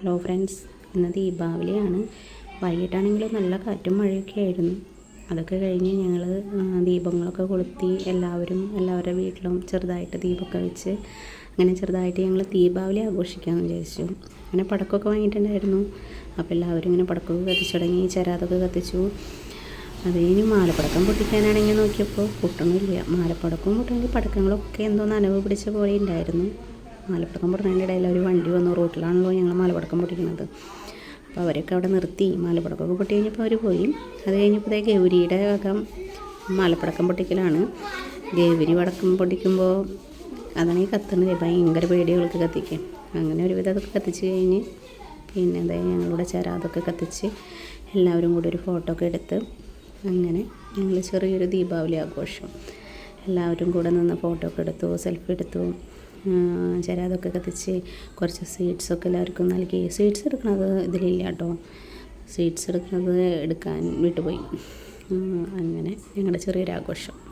Hello friends ഇന്ന് ദീപാവലിയാണ്. വൈകിട്ടാണെങ്കിൽ നല്ല കാറ്റും മഴയൊക്കെ ആയിരുന്നു. അതൊക്കെ കഴിഞ്ഞ് ഞങ്ങൾ ദീപങ്ങളൊക്കെ കൊളുത്തി എല്ലാവരും എല്ലാവരുടെ വീട്ടിലും ചെറുതായിട്ട് ദീപമൊക്കെ വെച്ച് അങ്ങനെ ചെറുതായിട്ട് ഞങ്ങൾ ദീപാവലി ആഘോഷിക്കാമെന്ന് വിചാരിച്ചു. അങ്ങനെ പടക്കമൊക്കെ വാങ്ങിയിട്ടുണ്ടായിരുന്നു. അപ്പോൾ എല്ലാവരും ഇങ്ങനെ പടക്കമൊക്കെ കത്തിച്ചു തുടങ്ങി ചരാതൊക്കെ കത്തിച്ചു. അത് കഴിഞ്ഞ് മാലപ്പടക്കം പൊട്ടിക്കാനാണെങ്കിൽ നോക്കിയപ്പോൾ പൊട്ടണില്ല മാലപ്പടക്കം പൊട്ടണമെങ്കിൽ പടക്കങ്ങളൊക്കെ എന്തോ നനവ് പിടിച്ച പോലെ ഉണ്ടായിരുന്നു. മാലപ്പടക്കം പൊട്ടുന്നതിന്റെ ഇടയിൽ ഒരു വണ്ടി വന്നു റോട്ടിലാണല്ലോ ഞങ്ങൾ മാലപ്പടക്കം പൊട്ടിക്കുന്നത് അപ്പോൾ അവരൊക്കെ അവിടെ നിർത്തി മാലപ്പടക്കമൊക്കെ പൊട്ടി കഴിഞ്ഞപ്പോൾ അവർ പോയി. അത് കഴിഞ്ഞപ്പോൾ ഗൗരിയുടെ ഒക്കെ മാലപ്പടക്കം പൊട്ടിക്കലാണ്. ഗൗരി പടക്കം പൊട്ടിക്കുമ്പോൾ അതാണ് ഈ കത്തുന്നത് ഭയങ്കര പേടികൾക്ക് കത്തിക്കാൻ. അങ്ങനെ ഒരുവിധം അതൊക്കെ കത്തിച്ച് കഴിഞ്ഞ് പിന്നെ അതായത് ഞങ്ങളുടെ ചരാതൊക്കെ കത്തിച്ച് എല്ലാവരും കൂടി ഒരു ഫോട്ടോ ഒക്കെ എടുത്ത് അങ്ങനെ ഞങ്ങൾ ചെറിയൊരു ദീപാവലി ആഘോഷം. എല്ലാവരും കൂടെ നിന്ന് ഫോട്ടോ ഒക്കെ എടുത്തു സെൽഫി എടുത്തു. ചരാതൊക്കെ കത്തിച്ച് കുറച്ച് സ്വീറ്റ്സൊക്കെ എല്ലാവർക്കും നൽകി. സ്വീറ്റ്സ് എടുക്കുന്നത് ഇതിലില്ല കേട്ടോ. സ്വീറ്റ്സ് എടുക്കുന്നത് എടുക്കാൻ വിട്ടുപോയി. അങ്ങനെ ഞങ്ങളുടെ ചെറിയൊരു ആഘോഷം